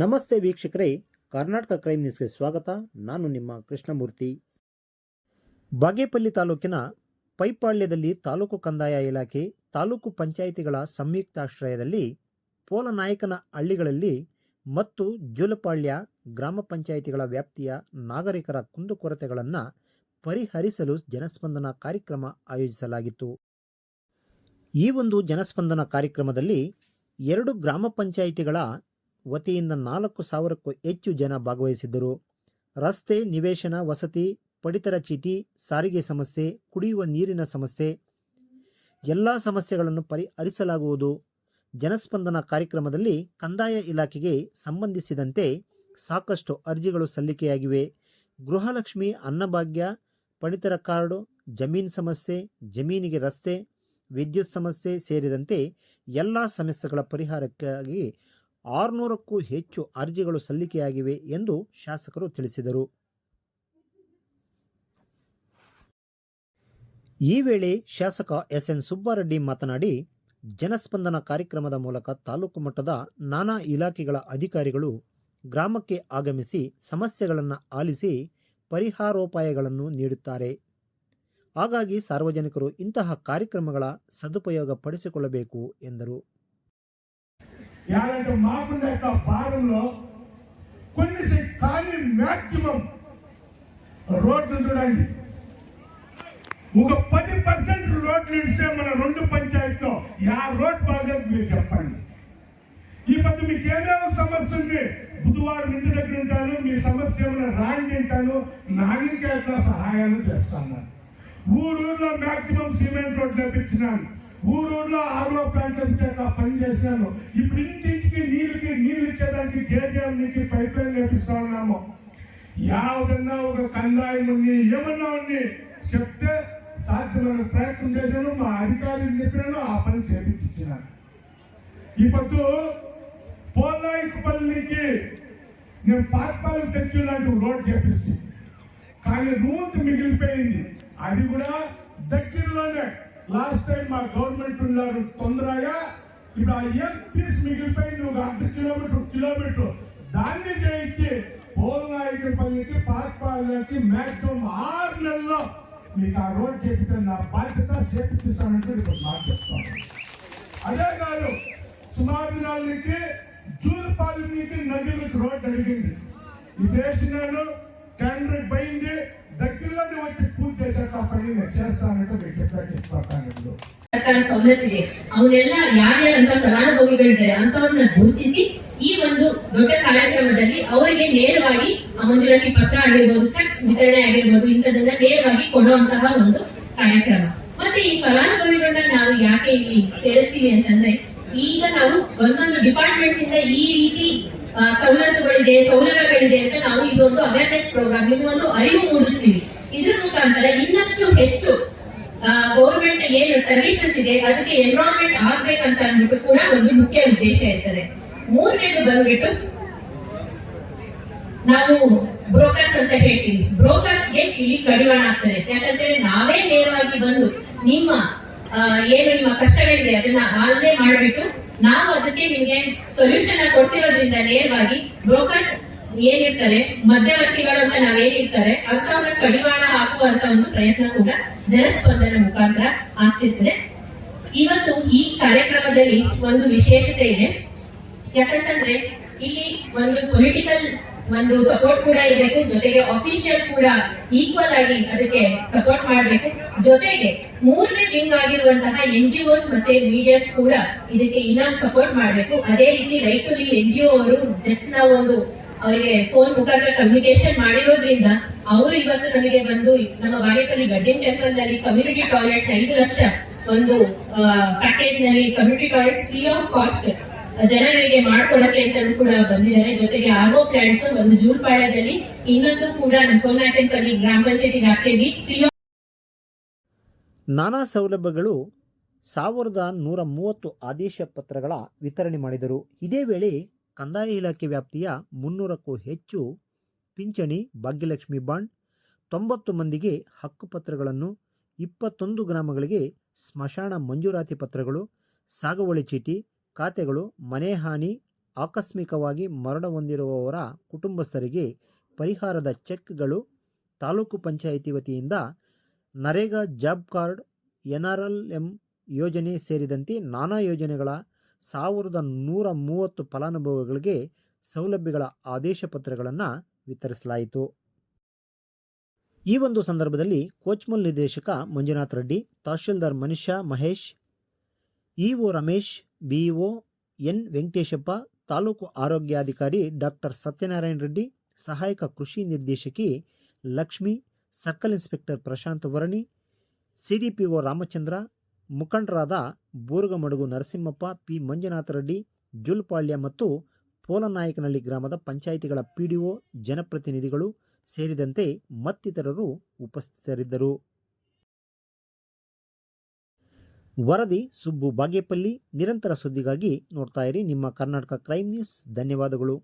ನಮಸ್ತೆ ವೀಕ್ಷಕರೇ, ಕರ್ನಾಟಕ ಕ್ರೈಮ್ ನ್ಯೂಸ್ಗೆ ಸ್ವಾಗತ. ನಾನು ನಿಮ್ಮ ಕೃಷ್ಣಮೂರ್ತಿ. ಬಾಗೇಪಲ್ಲಿ ತಾಲೂಕಿನ ಪೈಪಾಳ್ಯದಲ್ಲಿ ತಾಲೂಕು ಕಂದಾಯ ಇಲಾಖೆ, ತಾಲೂಕು ಪಂಚಾಯಿತಿಗಳ ಸಂಯುಕ್ತಾಶ್ರಯದಲ್ಲಿ ಪೋಲನಾಯಕನ ಹಳ್ಳಿಗಳಲ್ಲಿ ಮತ್ತು ಜೋಲಪಾಳ್ಯ ಗ್ರಾಮ ಪಂಚಾಯಿತಿಗಳ ವ್ಯಾಪ್ತಿಯ ನಾಗರಿಕರ ಕುಂದುಕೊರತೆಗಳನ್ನು ಪರಿಹರಿಸಲು ಜನಸ್ಪಂದನ ಕಾರ್ಯಕ್ರಮ ಆಯೋಜಿಸಲಾಗಿತ್ತು. ಈ ಒಂದು ಜನಸ್ಪಂದನ ಕಾರ್ಯಕ್ರಮದಲ್ಲಿ ಎರಡು ಗ್ರಾಮ ಪಂಚಾಯಿತಿಗಳ ವತಿಯಿಂದ ನಾಲ್ಕು ಸಾವಿರಕ್ಕೂ ಹೆಚ್ಚು ಜನ ಭಾಗವಹಿಸಿದ್ದರು. ರಸ್ತೆ, ನಿವೇಶನ, ವಸತಿ, ಪಡಿತರ ಚೀಟಿ, ಸಾರಿಗೆ ಸಮಸ್ಯೆ, ಕುಡಿಯುವ ನೀರಿನ ಸಮಸ್ಯೆ, ಎಲ್ಲ ಸಮಸ್ಯೆಗಳನ್ನು ಪರಿಹರಿಸಲಾಗುವುದು. ಜನಸ್ಪಂದನ ಕಾರ್ಯಕ್ರಮದಲ್ಲಿ ಕಂದಾಯ ಇಲಾಖೆಗೆ ಸಂಬಂಧಿಸಿದಂತೆ ಸಾಕಷ್ಟು ಅರ್ಜಿಗಳು ಸಲ್ಲಿಕೆಯಾಗಿವೆ. ಗೃಹಲಕ್ಷ್ಮಿ, ಅನ್ನಭಾಗ್ಯ, ಪಡಿತರ ಕಾರ್ಡು ಜಮೀನು ಸಮಸ್ಯೆ, ಜಮೀನಿಗೆ ರಸ್ತೆ, ವಿದ್ಯುತ್ ಸಮಸ್ಯೆ ಸೇರಿದಂತೆ ಎಲ್ಲ ಸಮಸ್ಯೆಗಳ ಪರಿಹಾರಕ್ಕಾಗಿ ಆರುನೂರಕ್ಕೂ ಹೆಚ್ಚು ಅರ್ಜಿಗಳು ಸಲ್ಲಿಕೆಯಾಗಿವೆ ಎಂದು ಶಾಸಕರು ತಿಳಿಸಿದರು. ಈ ವೇಳೆ ಶಾಸಕ ಎಸ್ ಎನ್ ಸುಬ್ಬಾರೆಡ್ಡಿ ಮಾತನಾಡಿ, ಜನಸ್ಪಂದನ ಕಾರ್ಯಕ್ರಮದ ಮೂಲಕ ತಾಲೂಕು ಮಟ್ಟದ ನಾನಾ ಇಲಾಖೆಗಳ ಅಧಿಕಾರಿಗಳು ಗ್ರಾಮಕ್ಕೆ ಆಗಮಿಸಿ ಸಮಸ್ಯೆಗಳನ್ನು ಆಲಿಸಿ ಪರಿಹಾರೋಪಾಯಗಳನ್ನು ನೀಡುತ್ತಾರೆ. ಹಾಗಾಗಿ ಸಾರ್ವಜನಿಕರು ಇಂತಹ ಕಾರ್ಯಕ್ರಮಗಳ ಸದುಪಯೋಗ ಪಡಿಸಿಕೊಳ್ಳಬೇಕು ಎಂದರು. యారంటే మాకుండా యొక్క భాగంలో కొన్ని కానీ మ్యాక్సిమం రోడ్లు చూడండి ఒక పది పర్సెంట్ రోడ్లు ఇస్తే మన రెండు పంచాయతీలో యా రోడ్ బాగలేదు మీరు చెప్పండి. ఈ పది మీకు ఏదైనా సమస్య ఉంది బుధవారం ఇంటి దగ్గర ఉంటాను మీ సమస్య ఏమైనా రాండి ఉంటాను నాగింక సహాయాలు చేస్తాను. ఊరూరులో మాక్సిమం సిమెంట్ రోడ్లు వేపించినాను. ఊరూరులో ఆరో ప్లాంట్ వచ్చాక పని చేశాను. ఇప్పుడు ఇంటింటికి నీళ్ళకి నీళ్ళు ఇచ్చేదానికి కేజీఎం నీకు పైప్ లైన్ నేర్పిస్తా ఉన్నాము. యావదన్నా ఒక కందాయం ఉంది ఏమన్నా ఉంది చెప్తే సాధ్యమైన ప్రయత్నం చేశాను మా అధికారులు చెప్పినాను ఆ పని చేపించినాను ఈ పొద్దు పోలాయిపల్లికి నేను పాత్పాలు తెచ్చు లాంటి రోడ్ చేపిస్తాను కానీ రూట్ మిగిలిపోయింది. అది కూడా దగ్గరలోనే లాస్ట్ టైం మా గవర్నమెంట్ ఉన్నారు. తొందరగా ఇప్పుడు ఆ ఎన్ పీస్ మిగిలిపోయింది ఒక అర్ధ కిలోమీటర్ కిలోమీటర్ దాన్ని చేయించి పోలనాయకుపల్లికి పాత్పాలకి మ్యాక్సిమం ఆరు నెలల్లో మీకు ఆ రోడ్ చేపితే నా బాధ్యత చేపించిస్తానంటే ఇప్పుడు నాకు చెప్తాను. అదే కాదు సుమారు దినాలకి జూలపాలెంకి నదులకు రోడ్డు అడిగింది. ఇది వేసినాను టెండర్ పోయింది. ನೀವು ಸೌಲಭ್ಯ ಅವನ್ನೆಲ್ಲ ಯಾರ್ಯಾರಂತ ಫಲಾನುಭವಿಗಳಿದ್ದಾರೆ ಅಂತವ್ರನ್ನ ಗುರುತಿಸಿ ಈ ಒಂದು ದೊಡ್ಡ ಕಾರ್ಯಕ್ರಮದಲ್ಲಿ ಅವರಿಗೆ ನೇರವಾಗಿ ಮಂಜೂರಾತಿ ಪತ್ರ ಆಗಿರ್ಬೋದು ಚೆಕ್ಸ್ ವಿತರಣೆ ಆಗಿರ್ಬೋದು ಇಂಥದನ್ನ ನೇರವಾಗಿ ಕೊಡುವಂತಹ ಒಂದು ಕಾರ್ಯಕ್ರಮ. ಮತ್ತೆ ಈ ಫಲಾನುಭವಿಗಳನ್ನ ನಾವು ಯಾಕೆ ಇಲ್ಲಿ ಸೇರಿಸ್ತೀವಿ ಅಂತಂದ್ರೆ, ಈಗ ನಾವು ಒಂದೊಂದು ಡಿಪಾರ್ಟ್ಮೆಂಟ್ಸ್ ಇಂದ ಈ ರೀತಿ ಸವಲತ್ತುಗಳಿದೆ, ಸೌಲಭ್ಯಗಳಿದೆ ಅಂತ ನಾವು ಇದೊಂದು ಅವೇರ್ನೆಸ್ ಪ್ರೋಗ್ರಾಮ್ ಇದು ಒಂದು ಅರಿವು ಮೂಡಿಸ್ತೀವಿ. ಇದ್ರ ಮುಖಾಂತರ ಇನ್ನಷ್ಟು ಹೆಚ್ಚು ಗೌರ್ಮೆಂಟ್ ಏನು ಸರ್ವಿಸಸ್ ಇದೆ, ಅದಕ್ಕೆ ಎನ್ರೋಲ್ಮೆಂಟ್ ಆಗ್ಬೇಕಂತ ಅಂದ್ಬಿಟ್ಟು ಕೂಡ ಒಂದು ಮುಖ್ಯ ಉದ್ದೇಶ ಇರ್ತದೆ. ಮೂರನೇದು ಬಂದ್ಬಿಟ್ಟು ನಾವು ಬ್ರೋಕರ್ಸ್ ಅಂತ ಹೇಳ್ತೀವಿ ಬ್ರೋಕರ್ಸ್ಗೆ ಇಲ್ಲಿ ಕಡಿವಾಣ ಆಗ್ತದೆ. ಯಾಕಂದ್ರೆ ನಾವೇ ನೇರವಾಗಿ ಬಂದು ನಿಮ್ಮ ಏನು ನಿಮ್ಮ ಕಷ್ಟಗಳಿದೆ, ಅದನ್ನ ಆಲ್ವೇ ಮಾಡ್ಬಿಟ್ಟು ನಾವು ಅದಕ್ಕೆ ನಿಮ್ಗೆ ಸೊಲ್ಯೂಷನ್ ಕೊಡ್ತಿರೋದ್ರಿಂದ ನೇರವಾಗಿ ಬ್ರೋಕರ್ಸ್ ಏನಿರ್ತಾರೆ ಮಧ್ಯವರ್ತಿಗಳು ಅಂತ ನಾವೇನಿರ್ತಾರೆ ಅಂತವ್ರನ್ನ ಕಡಿವಾಣ ಹಾಕುವಂತ ಒಂದು ಪ್ರಯತ್ನ ಕೂಡ ಜನಸ್ಪಂದನ ಮುಖಾಂತರ ಆಗ್ತಿರ್ತದೆ. ಇವತ್ತು ಈ ಕಾರ್ಯಕ್ರಮದಲ್ಲಿ ಒಂದು ವಿಶೇಷತೆ ಇದೆ. ಯಾಕಂತಂದ್ರೆ, ಇಲ್ಲಿ ಒಂದು ಪೊಲಿಟಿಕಲ್ ಒಂದು ಸಪೋರ್ಟ್ ಕೂಡ ಇರಬೇಕು, ಜೊತೆಗೆ ಅಫಿಷಿಯಲ್ ಕೂಡ ಈಕ್ವಲ್ ಆಗಿ ಅದಕ್ಕೆ ಸಪೋರ್ಟ್ ಮಾಡಬೇಕು. ಜೊತೆಗೆ ಮೂರನೇ ವಿಂಗ್ ಆಗಿರುವಂತಹ ಎನ್ ಜಿ ಒಸ್ ಮತ್ತೆ ಮೀಡಿಯಾಸ್ ಕೂಡ ಇದಕ್ಕೆ ಇನ್ನ ಸಪೋರ್ಟ್ ಮಾಡಬೇಕು. ಅದೇ ರೀತಿ ರೈತರು ಎನ್ ಜಿ ಓ ಅವರು ಜಸ್ಟ್ ನಾವು ಒಂದು ಅವರಿಗೆ ಫೋನ್ ಮುಖಾಂತರ ಕಮ್ಯುನಿಕೇಶನ್ ಮಾಡಿರೋದ್ರಿಂದ ಅವರು ಇವತ್ತು ನಮಗೆ ಬಂದು ನಮ್ಮ ಬಾಗೇಪಲ್ಲಿ ಗಡ್ಡಿನ್ ಟೆಂಪಲ್ನಲ್ಲಿ ಕಮ್ಯುನಿಟಿ ಟಾಯ್ಲೆಟ್ಸ್ ಐದು ಲಕ್ಷ ಒಂದು ಪ್ಯಾಕೇಜ್ನಲ್ಲಿ community toilets free of cost ಜನರಿಗೆ ಮಾಡ್ಕೊಡಕ್ಕೆ ಅಂತ ಕೂಡ ಬಂದಿದ್ದಾರೆ. ಜೊತೆಗೆ ಆರ್ಒ ಪ್ಲಾಂಟ್ಸ್ ಒಂದು ಜೂಲ್ಪಾಳ್ಯದಲ್ಲಿ ಇನ್ನೊಂದು ಕೂಡ ನಮ್ಮ ಕೋಲ್ನಾಯಕನಪಲ್ಲಿ ಗ್ರಾಮ ಪಂಚಾಯತಿ ವ್ಯಾಪ್ತಿಯಲ್ಲಿ ಫ್ರೀ ನಾನಾ ಸೌಲಭ್ಯಗಳು ಸಾವಿರದ ನೂರ ಮೂವತ್ತು ಆದೇಶ ಪತ್ರಗಳ ವಿತರಣೆ ಮಾಡಿದರು. ಇದೇ ವೇಳೆ ಕಂದಾಯ ಇಲಾಖೆ ವ್ಯಾಪ್ತಿಯ ಮುನ್ನೂರಕ್ಕೂ ಹೆಚ್ಚು ಪಿಂಚಣಿ, ಭಾಗ್ಯಲಕ್ಷ್ಮಿ ಬಾಂಡ್, ತೊಂಬತ್ತು ಮಂದಿಗೆ ಹಕ್ಕುಪತ್ರಗಳನ್ನು ಇಪ್ಪತ್ತೊಂದು ಗ್ರಾಮಗಳಿಗೆ ಸ್ಮಶಾನ ಮಂಜೂರಾತಿ ಪತ್ರಗಳು, ಸಾಗುವಳಿ ಚೀಟಿ, ಖಾತೆಗಳು, ಮನೆ ಹಾನಿ, ಆಕಸ್ಮಿಕವಾಗಿ ಮರಣ ಹೊಂದಿರುವವರ ಕುಟುಂಬಸ್ಥರಿಗೆ ಪರಿಹಾರದ ಚೆಕ್ಗಳು, ತಾಲೂಕು ಪಂಚಾಯಿತಿ ವತಿಯಿಂದ ನರೇಗಾ ಜಾಬ್ ಕಾರ್ಡ್, ಎನ್ಆರ್ಎಲ್ಎಂ ಯೋಜನೆ ಸೇರಿದಂತೆ ನಾನಾ ಯೋಜನೆಗಳ ಸಾವಿರದ ನೂರ ಮೂವತ್ತು ಫಲಾನುಭವಿಗಳಿಗೆ ಸೌಲಭ್ಯಗಳ ಆದೇಶ ಪತ್ರಗಳನ್ನು ವಿತರಿಸಲಾಯಿತು. ಈ ಒಂದು ಸಂದರ್ಭದಲ್ಲಿ ಕೋಚ್ಮಲ್ ನಿರ್ದೇಶಕ Manjunath Reddy, tahsildar Manisha Mahesh, EO Ramesh, BEO N Venkateshappa, taluk ಆರೋಗ್ಯಾಧಿಕಾರಿ ಡಾಕ್ಟರ್ ಸತ್ಯನಾರಾಯಣ ರೆಡ್ಡಿ, ಸಹಾಯಕ ಕೃಷಿ ನಿರ್ದೇಶಕಿ Lakshmi, circle inspector Prashanth Varni, CDPO Ramachandra ಮುಖಂಡರಾದ ಬೋರುಗಮಡುಗು ನರಸಿಂಹಪ್ಪ, ಪಿ. ಮಂಜುನಾಥ ರೆಡ್ಡಿ, ಜುಲ್ಪಾಳ್ಯ ಮತ್ತು ಪೋಲನಾಯಕನಹಳ್ಳಿ ಗ್ರಾಮದ ಪಂಚಾಯಿತಿಗಳ ಪಿಡಿಒ, ಜನಪ್ರತಿನಿಧಿಗಳು ಸೇರಿದಂತೆ ಮತ್ತಿತರರು ಉಪಸ್ಥಿತರಿದ್ದರು. ವರದಿ ಸುಬ್ಬು ಬಾಗೇಪಲ್ಲಿ. ನಿರಂತರ ಸುದ್ದಿಗಾಗಿ ನೋಡ್ತಾ ಇರಿ ನಿಮ್ಮ ಕರ್ನಾಟಕ ಕ್ರೈಮ್ ನ್ಯೂಸ್. ಧನ್ಯವಾದಗಳು.